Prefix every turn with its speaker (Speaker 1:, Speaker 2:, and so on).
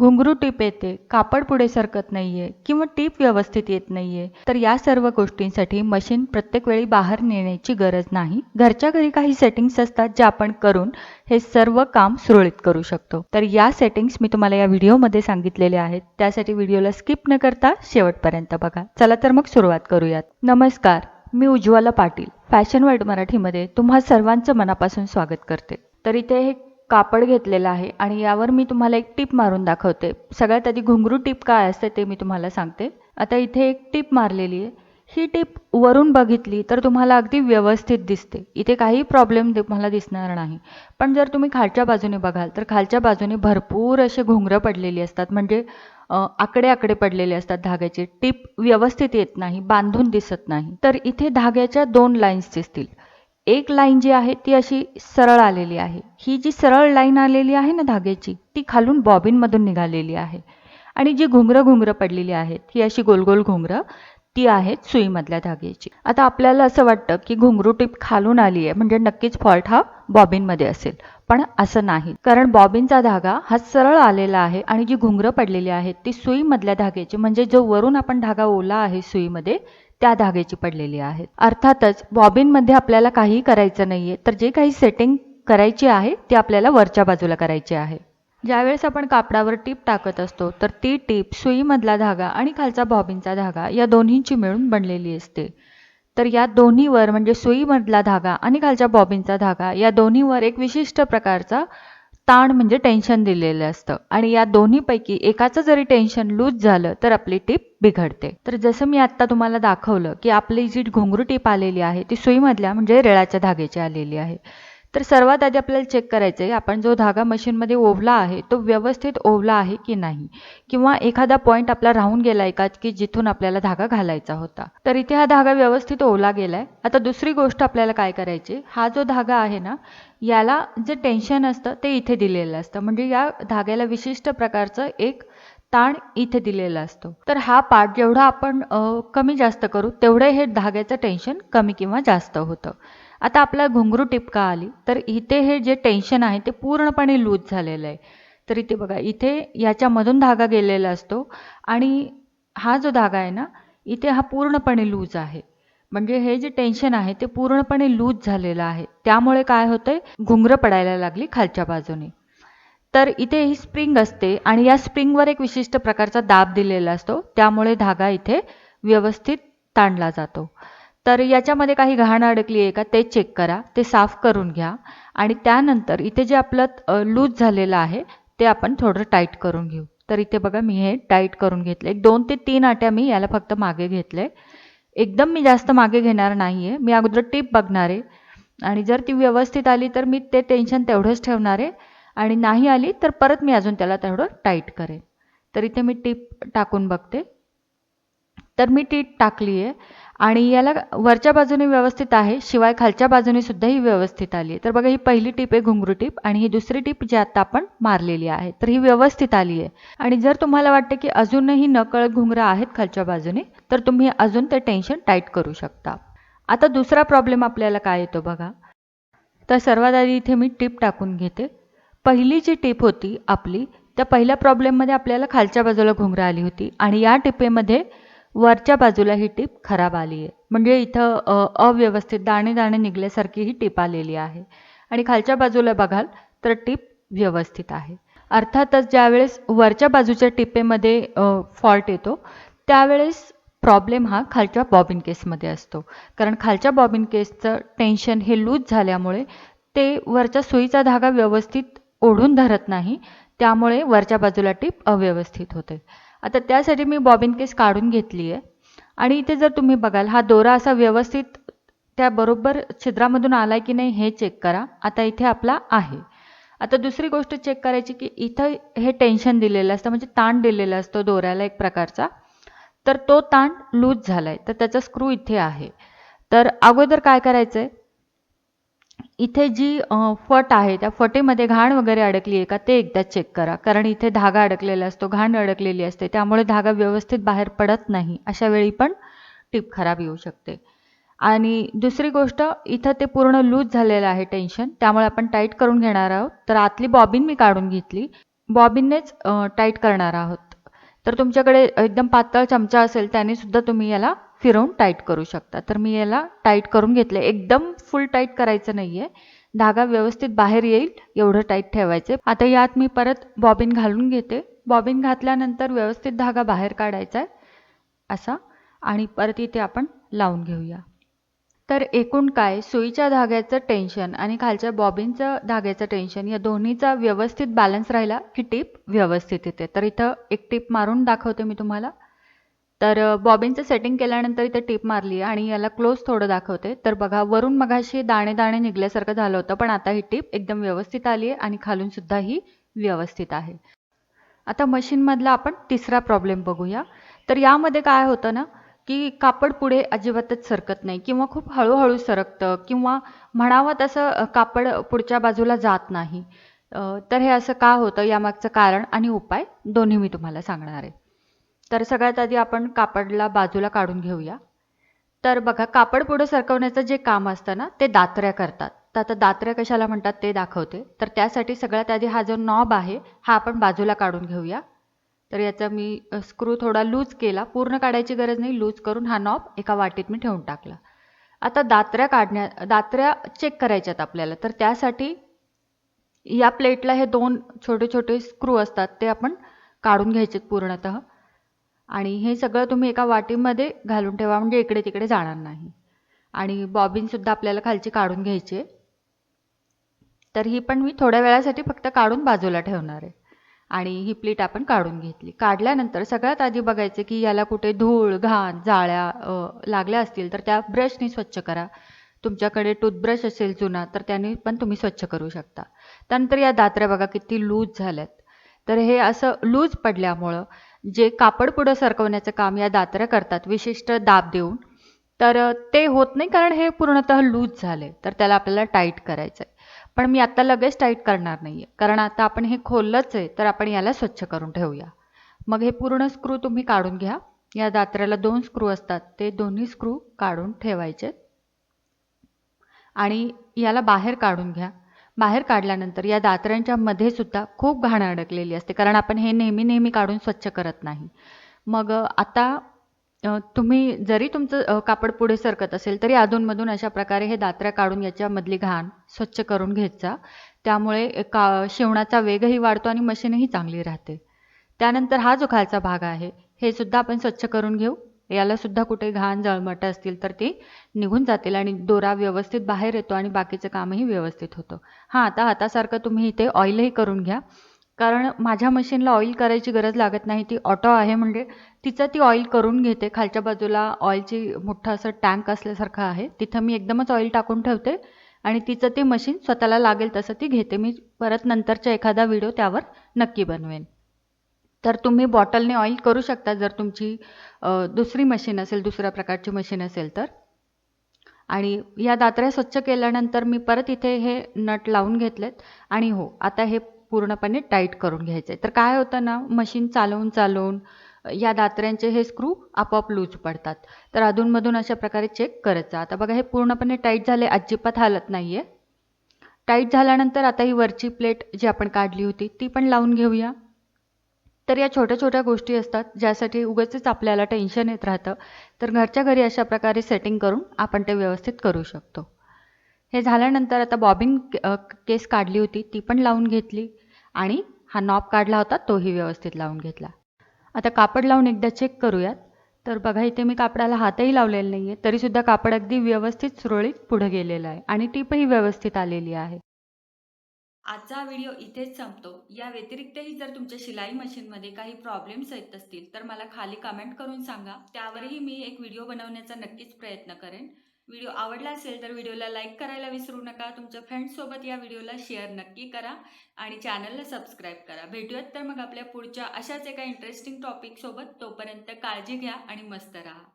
Speaker 1: घुंगरू टीप येते कापड पुढे सरकत नाहीये किंवा टीप व्यवस्थित येत नाहीये तर या सर्व गोष्टींसाठी मशीन प्रत्येक वेळी बाहेर नेण्याची गरज नाही. घरच्या घरी काही सेटिंग्स असतात जे आपण करून हे सर्व काम सुरळीत करू शकतो. तर या सेटिंग्स मी तुम्हाला या व्हिडिओमध्ये सांगितलेले आहेत. त्यासाठी व्हिडिओला स्किप न करता शेवटपर्यंत बघा. चला तर मग सुरुवात करूयात. नमस्कार मी उज्ज्वला पाटील. फॅशन वर्ल्ड मराठीमध्ये तुम्हा सर्वांचं मनापासून स्वागत करते. तर इथे हे कापड घेतलेलं आहे आणि यावर मी तुम्हाला एक टीप मारून दाखवते. सगळ्यात आधी घुंगरू टीप काय असते ते मी तुम्हाला सांगते. आता इथे एक टीप मारलेली आहे. ही टीप वरून बघितली तर तुम्हाला अगदी व्यवस्थित दिसते. इथे काही प्रॉब्लेम तुम्हाला दिसणार नाही. पण जर तुम्ही खालच्या बाजूने बघाल तर खालच्या बाजूने भरपूर असे घुंगरं पडलेली असतात. म्हणजे आकडे आकडे पडलेले असतात धाग्याचे. टीप व्यवस्थित येत नाही बांधून दिसत नाही. तर इथे धाग्याच्या दोन लाईन्स दिसतील. एक लाईन जी आहे ती अशी सरळ आलेली आहे. ही जी सरळ लाईन आलेली आहे ना धाग्याची ती खालून बॉबिनमधून निघालेली आहे. आणि जी घुंगरं घुंगरं पडलेली आहेत ही अशी गोलगोल घुंगरं ती आहेत सुईमधल्या धाग्याची आता आपल्याला असं वाटतं की घुंगरू टीप खालून आली आहे म्हणजे नक्कीच फॉल्ट हा बॉबिनमध्ये असेल. पण असं नाही. कारण बॉबिनचा धागा हा सरळ आलेला आहे आणि जी घुंगरं पडलेली आहेत ती सुईमधल्या धाग्याची म्हणजे जो वरून आपण धागा ओला आहे सुईमध्ये त्या धाग्याची पडलेली आहेत. अर्थातच बॉबिनमध्ये आपल्याला काही करायचं नाहीये तर जे काही सेटिंग करायची आहे ती आपल्याला वरच्या बाजूला करायची आहे. ज्यावेळेस आपण कापडावर टीप टाकत असतो तर ती टीप सुईमधला धागा आणि खालचा बॉबिनचा धागा या दोन्हींची मिळून बनलेली असते. तर या दोन्हीवर म्हणजे सुईमधला धागा आणि खालच्या बॉबिनचा धागा या दोन्हीवर एक विशिष्ट प्रकारचा ताण म्हणजे टेन्शन दिलेलं असतं. आणि या दोन्हीपैकी एकाचं जरी टेन्शन लूज झालं तर आपली टीप बिघडते. तर जसं मी आत्ता तुम्हाला दाखवलं की आपली जी घुंगरू टीप आलेली आहे ती सुईमधल्या म्हणजे रेळाच्या धागेची आलेली आहे. तर सर्वात आधी आपल्याला चेक करायचं आहे आपण जो धागा मशीनमध्ये ओवला आहे तो व्यवस्थित ओवला आहे की नाही? किंवा एखादा पॉईंट आपला राहून गेला आहे का की जिथून आपल्याला धागा घालायचा होता? तर इथे हा धागा व्यवस्थित ओवला गेला आहे आता दुसरी गोष्ट आपल्याला काय करायची? हा जो धागा आहे ना याला जे टेन्शन असतं ते इथे दिलेलं असतं. म्हणजे या धाग्याला विशिष्ट प्रकारचं एक ताण इथे दिलेला असतो. तर हा पार्ट जेवढा आपण कमी जास्त करू तेवढं हे धाग्याचं टेन्शन कमी किंवा जास्त होतं. आता आपला घुंगरू टिपका आली. तर इथे हे जे टेन्शन आहे ते पूर्णपणे लूज झालेलं आहे. तर इथे बघा इथे याच्यामधून धागा गेलेला असतो आणि हा जो धागा आहे ना इथे हा पूर्णपणे लूज आहे. म्हणजे हे जे टेन्शन आहे ते पूर्णपणे लूज झालेलं आहे. त्यामुळे काय होतंय? घुंगरं पडायला लागली खालच्या बाजूने. तर इथे ही स्प्रिंग असते आणि या स्प्रिंगवर एक विशिष्ट प्रकारचा दाब दिलेला असतो. त्यामुळे धागा इथे व्यवस्थित ताणला जातो. तर याच्यामध्ये काही घाण अडकली आहे का ते चेक करा ते साफ करून घ्या. आणि त्यानंतर इथे जे आपलं लूज झालेलं आहे ते आपण थोडं टाईट करून घेऊ. तर इथे बघा मी हे टाईट करून घेतले. एक दोन ते तीन आट्या मी याला फक्त मागे घेतले. एकदम मी जास्त मागे घेणार नाही आहे मी अगोदर टीप बघणार आहे. आणि जर ती व्यवस्थित आली तर मी ते टेन्शन तेवढंच ठेवणार आहे. आणि नाही आली तर परत मी अजून त्याला तेवढं टाईट करेन. तर इथे मी टीप टाकून बघते. तर मी टीप टाकली आहे आणि याला वरच्या बाजूने व्यवस्थित आहे शिवाय खालच्या बाजूने सुद्धा ही व्यवस्थित आली आहे. तर बघा ही पहिली टीप आहे घुंगरू टीप आणि ही दुसरी टीप जी आता आपण मारलेली आहे. तर ही व्यवस्थित आली आहे. आणि जर तुम्हाला वाटते की अजूनही नकळत घुंगरा आहेत खालच्या बाजूने तर तुम्ही अजून ते टेन्शन टाईट करू शकता. आता दुसरा प्रॉब्लेम आपल्याला काय येतो बघा? तर सर्वात आधी इथे मी टीप टाकून घेते. पहिली जी टीप होती आपली त्या पहिल्या प्रॉब्लेममध्ये आपल्याला खालच्या बाजूला घुंगरा आली होती आणि या टिपेमध्ये वरच्या बाजूला ही टीप खराब आली आहे. म्हणजे इथं अव्यवस्थित दाणे दाणे निघल्यासारखी ही टीप आलेली आहे. आणि खालच्या बाजूला बघाल तर टीप व्यवस्थित आहे. अर्थातच ज्यावेळेस वरच्या बाजूच्या टिपेमध्ये फॉल्ट येतो त्यावेळेस प्रॉब्लेम हा खालच्या बॉबिन केसमध्ये असतो. कारण खालच्या बॉबिन केसचं टेन्शन हे लूज झाल्यामुळे ते वरच्या सुईचा धागा व्यवस्थित ओढून धरत नाही त्यामुळे वरच्या बाजूला टीप अव्यवस्थित होते. आता त्यासाठी मी बॉबिन केस काढून घेतली आहे. आणि इथे जर तुम्ही बघाल हा दोरा असा व्यवस्थित त्याबरोबर छिद्रामधून आला की नाही हे चेक करा. आता इथे आपला आहे. आता दुसरी गोष्ट चेक करायची की इथं हे टेन्शन दिलेलं असतं म्हणजे ताण दिलेला असतो दोऱ्याला एक प्रकारचा. तर तो ताण लूज झाला आहे तर त्याचा स्क्रू इथे आहे. तर अगोदर काय करायचं आहे इथे जी फट आहे त्या फटेमध्ये घाण वगैरे अडकली आहे का ते एकदा चेक करा. कारण इथे धागा अडकलेला असतो घाण अडकलेली असते त्यामुळे धागा व्यवस्थित बाहेर पडत नाही. अशा वेळी पण टीप खराब येऊ शकते. आणि दुसरी गोष्ट इथं ते पूर्ण लूज झालेलं आहे टेन्शन त्यामुळे आपण टाईट करून घेणार आहोत. तर आतली बॉबिन मी काढून घेतली. बॉबिननेच टाईट करणार आहोत. तर तुमच्याकडे एकदम पातळ चमचा असेल त्याने सुद्धा तुम्ही याला फिरवून टाईट करू शकता. तर मी याला टाईट करून घेतले एकदम फुल टाईट करायचं नाही आहे धागा व्यवस्थित बाहेर येईल एवढं टाईट ठेवायचे. आता यात मी परत बॉबिन घालून घेते. बॉबिन घातल्यानंतर व्यवस्थित धागा बाहेर काढायचा आहे असा. आणि परत इथे आपण लावून घेऊया. तर एकूण काय? सुईच्या धाग्याचं टेन्शन आणि खालच्या बॉबिनचं धाग्याचं टेन्शन या दोन्हीचा व्यवस्थित बॅलन्स राहिला की टीप व्यवस्थित येते. तर इथं एक टीप मारून दाखवते मी तुम्हाला. तर बॉबिनचं सेटिंग केल्यानंतर इथे टिप मारली आणि याला क्लोज थोडं दाखवते. तर बघा वरून मगाशी दाणे दाणे निघल्यासारखं झालं होतं पण आता ही टिप एकदम व्यवस्थित आली आहे आणि खालून सुद्धा ही व्यवस्थित आहे. आता मशीनमधला आपण तिसरा प्रॉब्लेम बघूया. तर यामध्ये काय होतं ना की कापड पुढे अजिबातच सरकत नाही किंवा खूप हळूहळू सरकतं किंवा म्हणावं तसं कापड पुढच्या बाजूला जात नाही. तर हे असं का होतं यामागचं कारण आणि उपाय दोन्ही मी तुम्हाला सांगणार आहे. तर सगळ्यात आधी आपण कापडला बाजूला काढून घेऊया. तर बघा कापड पुढे सरकवण्याचं जे काम असतं ना ते दात्र्या करतात. तर आता दात्र्या कशाला म्हणतात ते दाखवते. तर त्यासाठी सगळ्यात आधी हा जो नॉब आहे हा आपण बाजूला काढून घेऊया. तर याचा मी स्क्रू थोडा लूज केला. पूर्ण काढायची गरज नाही लूज करून हा नॉब एका वाटीत मी ठेवून टाकला. आता दात्र्या काढण्या दात्र्या चेक करायच्यात आपल्याला. तर त्यासाठी या प्लेटला हे दोन छोटे छोटे स्क्रू असतात ते आपण काढून घ्यायचे पूर्णतः. आणि हे सगळं तुम्ही एका वाटीमध्ये घालून ठेवा म्हणजे इकडे तिकडे जाणार नाही. आणि बॉबिनसुद्धा आपल्याला खालची काढून घ्यायची आहे. तर ही पण मी थोड्या वेळासाठी फक्त काढून बाजूला ठेवणार आहे. आणि ही प्लेट आपण काढून घेतली. काढल्यानंतर सगळ्यात आधी बघायचं की याला कुठे धूळ घाण जाळ्या लागल्या असतील तर त्या ब्रशनी स्वच्छ करा. तुमच्याकडे टूथब्रश असेल जुना तर त्याने पण तुम्ही स्वच्छ करू शकता. त्यानंतर या दात्र्या बघा किती लूज झाल्यात. तर हे असं लूज पडल्यामुळं जे कापड पुढं सरकवण्याचं काम या दात्र्या करतात विशिष्ट दाब देऊन तर ते होत नाही कारण हे पूर्णतः लूज झाले तर त्याला आपल्याला टाईट करायचं आहे पण मी आता लगेच टाईट करणार नाही आहे कारण आता आपण हे खोललंच आहे तर आपण याला स्वच्छ करून ठेवूया. मग हे पूर्ण स्क्रू तुम्ही काढून घ्या. या दात्र्याला दोन स्क्रू असतात ते दोन्ही स्क्रू काढून ठेवायचे आणि याला बाहेर काढून घ्या. बाहेर काढल्यानंतर या दात्र्यांच्या मध्ये सुद्धा खूप घाण अडकलेली असते. कारण आपण हे नेहमी नेहमी काढून स्वच्छ करत नाही. मग आता तुम्ही जरी तुमचं कापड पुढे सरकत असेल तरी अधूनमधून अशा प्रकारे हे दात्र्या काढून याच्यामधली घाण स्वच्छ करून घेत जा त्यामुळे का शिवणाचा वेगही वाढतो आणि मशीनही चांगली राहते. त्यानंतर हा जो खालचा भाग आहे हे सुद्धा आपण स्वच्छ करून घेऊ. यालासुद्धा कुठे घाण जळमट असतील तर ती निघून जातील आणि दोरा व्यवस्थित बाहेर येतो आणि बाकीचं कामही व्यवस्थित होतं. हां आता हातासारखं तुम्ही इथे ऑइलही करून घ्या. कारण माझ्या मशीनला ऑइल करायची गरज लागत नाही. ती ऑटो आहे म्हणजे तिचं ती ऑइल करून घेते. खालच्या बाजूला ऑइलची मोठं असं टँक असल्यासारखं आहे. तिथं मी एकदमच ऑइल टाकून ठेवते आणि तिचं ते मशीन स्वतःला लागेल तसं ती घेते. मी परत नंतरच्या एखादा व्हिडिओ त्यावर नक्की बनवेन. तर तुम्ही बॉटलने ऑइल करू शकता जर तुमची दुसरी मशीन असेल दुसऱ्या प्रकारची मशीन असेल तर. आणि या दात्र्या स्वच्छ केल्यानंतर मी परत इथे हे नट लावून घेतलेत. आणि हो आता हे पूर्णपणे टाईट करून घ्यायचे तर काय होतं ना मशीन चालवून चालवून या दात्र्यांचे हे स्क्रू आपोआप लूज पडतात. तर अधूनमधून अशा प्रकारे चेक करत जा. आता बघा हे पूर्णपणे टाईट झाले अजिबात हालत नाही आहे टाईट झाल्यानंतर आता ही वरची प्लेट जी आपण काढली होती ती पण लावून घेऊया. तर या छोट्या छोट्या गोष्टी असतात ज्यासाठी उगाचच आपल्याला टेन्शन येत राहतं. तर घरच्या घरी अशा प्रकारे सेटिंग करून आपण ते व्यवस्थित करू शकतो. हे झाल्यानंतर आता बॉबिन केस काढली होती ती पण लावून घेतली आणि हा नॉब काढला होता तोही व्यवस्थित लावून घेतला. आता कापड लावून एकदा चेक करूयात. तर बघा इथे मी कापडाला हातही लावलेला नाही आहे तरीसुद्धा कापड अगदी व्यवस्थित सुरळीत पुढे गेलेलं आहे आणि टीपही व्यवस्थित आलेली आहे.
Speaker 2: आजचा व्हिडिओ इथेच संपतो. या व्यतिरिक्तही जर तुमच्या शिलाई मशीनमध्ये काही प्रॉब्लेम्स येत असतील तर मला खाली कमेंट करून सांगा. त्यावरही मी एक व्हिडिओ बनवण्याचा नक्कीच प्रयत्न करेन. व्हिडिओ आवडला असेल तर व्हिडिओला लाईक करायला विसरू नका. तुमच्या फ्रेंड्ससोबत या व्हिडिओला शेअर नक्की करा आणि चॅनलला सबस्क्राईब करा. भेटूयात तर मग आपल्या पुढच्या अशाच एका इंटरेस्टिंग टॉपिकसोबत तोपर्यंत काळजी घ्या आणि मस्त राहा.